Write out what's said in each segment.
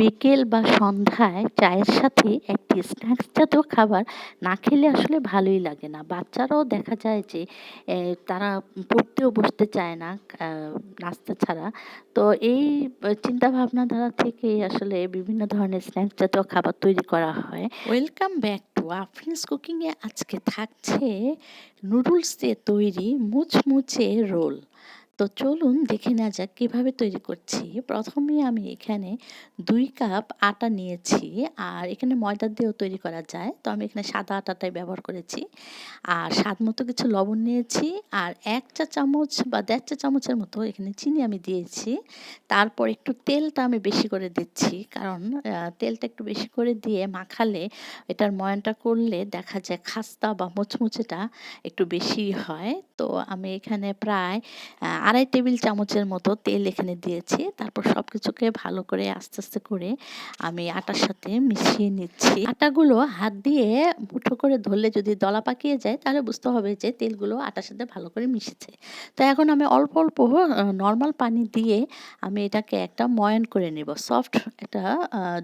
বিকেল বা সন্ধ্যায় চায়ের সাথে একটি স্ন্যাক্স জাতীয় খাবার না খেলে আসলে ভালোই লাগে না। বাচ্চারাও দেখা যায় যে তারা পড়তেও বসতে চায় না নাস্তা ছাড়া। তো এই চিন্তা ভাবনা ধারা থেকে আসলে বিভিন্ন ধরনের স্ন্যাক্স জাতীয় খাবার তৈরি করা হয়। ওয়েলকাম ব্যাক টু আফরিনস কুকিংয়ে আজকে থাকছে নুডলস দিয়ে তৈরি মুচমুচে রোল। তো চলুন দেখে নেওয়া যাক কীভাবে তৈরি করছি। প্রথমে আমি এখানে দুই কাপ আটা নিয়েছি আর এখানে ময়দা দিয়েও তৈরি করা যায়। তো আমি এখানে সাদা আটাটাই ব্যবহার করেছি। আর স্বাদ মতো কিছু লবণ নিয়েছি আর এক চা চামচ বা দেড় চা চামচের মতো এখানে চিনি আমি দিয়েছি। তারপর একটু তেলটা আমি বেশি করে দিচ্ছি কারণ তেলটা একটু বেশি করে দিয়ে মাখালে এটার ময়নটা করলে দেখা যায় খাস্তা বা মুচমুচেটা একটু বেশি হয়। তো আমি এখানে প্রায় আড়াই টেবিল চামচের মতো তেল এখানে দিয়েছি। তারপর সব কিছুকে ভালো করে আস্তে আস্তে করে আমি আটার সাথে মিশিয়ে নিচ্ছি। আটাগুলো হাত দিয়ে মুঠো করে ধরলে যদি দলা পাকিয়ে যায়, তাহলে বুঝতে হবে যে তেলগুলো আটার সাথে ভালো করে মিশেছে। তো এখন আমি অল্প অল্প নর্মাল পানি দিয়ে আমি এটাকে একটা ময়ান করে নেব। সফট একটা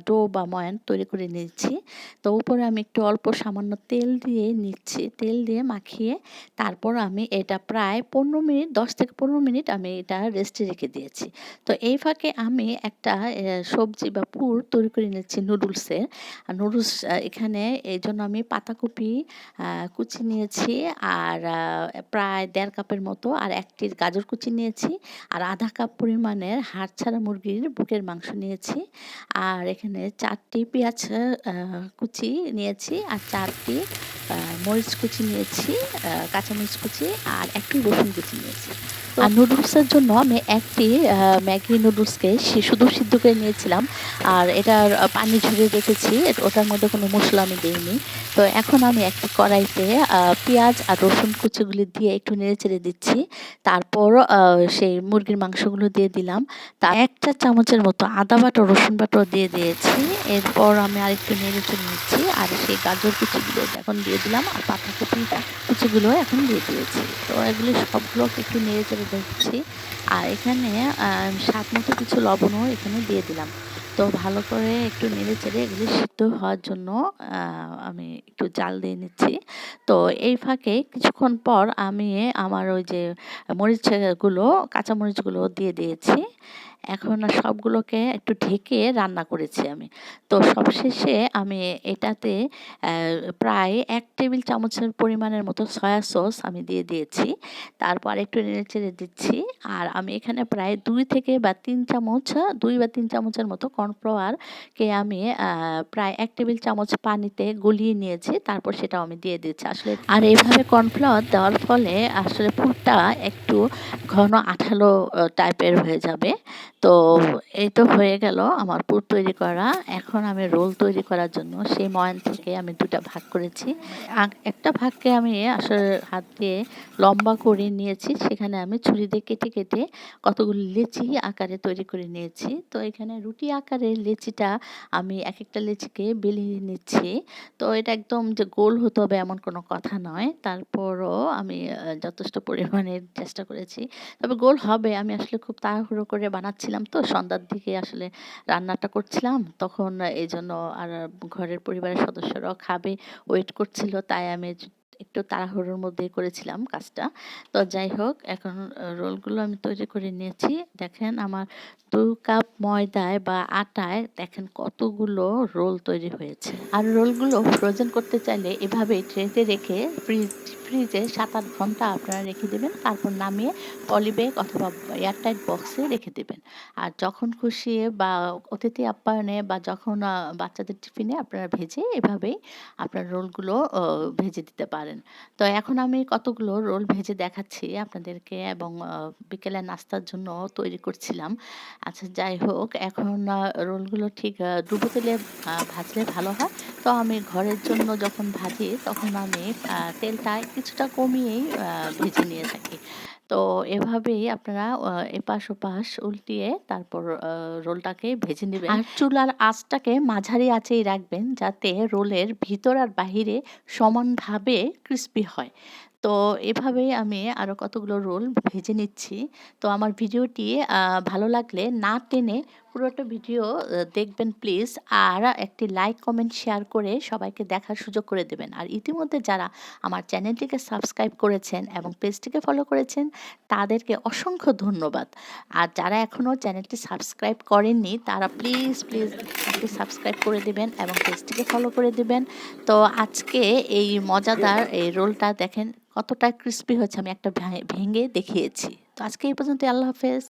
ডো বা ময়ান তৈরি করে নিচ্ছি তো উপরে আমি একটু অল্প সামান্য তেল দিয়ে নিচ্ছি। তেল দিয়ে মাখিয়ে তারপর আমি এটা প্রায় পনেরো মিনিট, দশ থেকে পনেরো মিনিট আমি এটা রেস্টে রেখে দিয়েছি। তো এই ফাঁকে আমি একটা সবজি বা পুর তৈরি করে নিচ্ছি নুডলসের নুডলস এখানে এই জন্য আমি পাতাকপি কুচি নিয়েছি আর প্রায় দেড় কাপের মতো আর একটি গাজর কুচি নিয়েছি আর আধা কাপ পরিমাণের হাড় ছাড়া মুরগির বুকের মাংস নিয়েছি। আর এখানে চারটি পেঁয়াজ কুচি নিয়েছি আর চারটি মরিচ কুচি নিয়েছি কাঁচামরিচ কুচি আর একটি রসুন কুচি নিয়েছি। আর নুডলসের জন্য আমি একটি ম্যাগি নুডলসকে শুধু সিদ্ধ করে নিয়েছিলাম। আর এটার পানি ঝরিয়ে রেখেছি। ওটার মধ্যে কোনো মশলা আমি দিইনি। তো এখন আমি একটি কড়াইতে পেঁয়াজ আর রসুন কুচিগুলি দিয়ে একটু নেড়ে চেড়ে দিচ্ছি। তারপর সেই মুরগির মাংসগুলো দিয়ে দিলাম। তা এক চা চামচের মতো আদা বাটো, রসুন বাটো দিয়ে দিয়েছি। এরপর আমি আরেকটু নেড়ে চেড়ে নিচ্ছি। আর সেই গাজর কুচিগুলো এখন দিয়ে দিলাম। আর পাতাকপি কুচিগুলো এখন দিয়ে দিয়েছি। তো এগুলি সবগুলোকে একটু নেড়ে চেড়ে দিচ্ছি আর এখানে স্বাদ মতো কিছু লবণও এখানে দিয়ে দিলাম। তো ভালো করে একটু নেড়ে চেড়ে এগুলি সিদ্ধ হওয়ার জন্য আমি একটু জাল দিয়ে নিচ্ছি। তো এই ফাঁকে কিছুক্ষণ পর আমি আমার ওই যে মরিচগুলো, কাঁচা মরিচগুলো দিয়ে দিয়েছি। এখন সবগুলোকে একটু ঢেকে রান্না করেছি আমি। তো সবশেষে আমি এটাতে প্রায় এক টেবিল চামচের পরিমাণের মতো সয়া সস আমি দিয়ে দিয়েছি। তারপর একটু নেড়ে চেড়ে দিচ্ছি। আর আমি এখানে প্রায় দুই থেকে বা তিন চামচ দুই বা তিন চামচের মতো কর্নফ্লাওয়ারকে আমি প্রায় এক টেবিল চামচ পানিতে গলিয়ে নিয়েছি তারপর সেটাও আমি দিয়ে দিচ্ছি আসলে আর এইভাবে কর্নফ্লাওয়ার দেওয়ার ফলে আসলে পুরটা একটু ঘন আঠালো টাইপের হয়ে যাবে। তো এই তো হয়ে গেল আমার পুর তৈরি করা। এখন আমি রোল তৈরি করার জন্য সেই ময়ান থেকে আমি দুটা ভাগ করেছি। একটা ভাগকে আমি আসলে হাত দিয়ে লম্বা করে নিয়েছি সেখানে আমি ছুরি দিয়ে কেটে কেটে কতগুলো লেচি আকারে তৈরি করে নিয়েছি। তো এখানে রুটি আকারের লেচিটা আমি এক একটা লেচিকে বেলিয়ে নিচ্ছি। তো এটা একদম যে গোল হতে হবে এমন কোনো কথা নয়। তারপরও আমি যথেষ্ট পরিমাণে চেষ্টা করেছি। তবে গোল হবে। আমি আসলে খুব তাড়াহুড়ো করে বানাচ্ছিলাম তো। সন্ধ্যার দিকে আসলে রান্নাটা করছিলাম। তখন এই জন্য আর ঘরের পরিবারের সদস্যরাও খাবে, ওয়েট করছিল। তাই আমি একটু তাড়াহুড়োর মধ্যে করেছিলাম কাজটা। তো যাই হোক, এখন রোলগুলো আমি তৈরি করে নিয়েছি। দেখেন আমার দু কাপ ময়দায় বা আটায় দেখেন কতগুলো রোল তৈরি হয়েছে। আর রোলগুলো ফ্রোজেন করতে চাইলে এভাবে ট্রেতে রেখে ফ্রিজ ফ্রিজে সাত আট ঘণ্টা আপনারা রেখে দেবেন। তারপর নামিয়ে পলিব্যাগ অথবা এয়ারটাইট বক্সে রেখে দেবেন। আর যখন খুশি বা অতিথি আপ্যায়নে বা যখন বাচ্চাদের টিফিনে আপনারা ভেজে এভাবেই আপনার রোলগুলো ভেজে দিতে পারেন। তো এখন আমি কতগুলো রোল ভেজে দেখাচ্ছি আপনাদেরকে এবং বিকেলে নাস্তার জন্য তৈরি করছিলাম। আচ্ছা যাই হোক, এখন রোলগুলো ঠিক ডুবো তেলে ভাজলে ভালো হয়। তো আমি ঘরের জন্য যখন ভাজি তখন আমি তেলটা কিছুটা কমিয়েই ভেজে নিয়ে থাকি। তো এভাবেই আপনারা এপাশ ওপাশ উল্টিয়ে তারপর রোলটাকে ভেজে নেবেন। আর চুলার আঁচটাকে মাঝারি আঁচেই রাখবেন যাতে রোলের ভিতর আর বাহিরে সমানভাবে ক্রিস্পি হয়। তো এভাবেই আমি আরও কতগুলো রোল ভেজে নিচ্ছি। তো আমার ভিডিওটি ভালো লাগলে না টেনে পুরোটা ভিডিও দেখবেন প্লিজ। আর একটি লাইক, কমেন্ট, শেয়ার করে সবাইকে দেখার সুযোগ করে দেবেন। আর ইতিমধ্যে যারা আমার চ্যানেলটিকে সাবস্ক্রাইব করেছেন এবং পেজটিকে ফলো করেছেন, তাদেরকে অসংখ্য ধন্যবাদ। আর যারা এখনও চ্যানেলটি সাবস্ক্রাইব করেননি, তারা প্লিজ প্লিজ সাবস্ক্রাইব করে দেবেন এবং পেজটিকে ফলো করে দেবেন। তো আজকে এই মজাদার এই রোলটা দেখেন কতটা ক্রিস্পি হয়েছে আমি একটা ভেঙে দেখিয়েছি। তো আজকে এই পর্যন্ত আল্লাহ হাফেজ।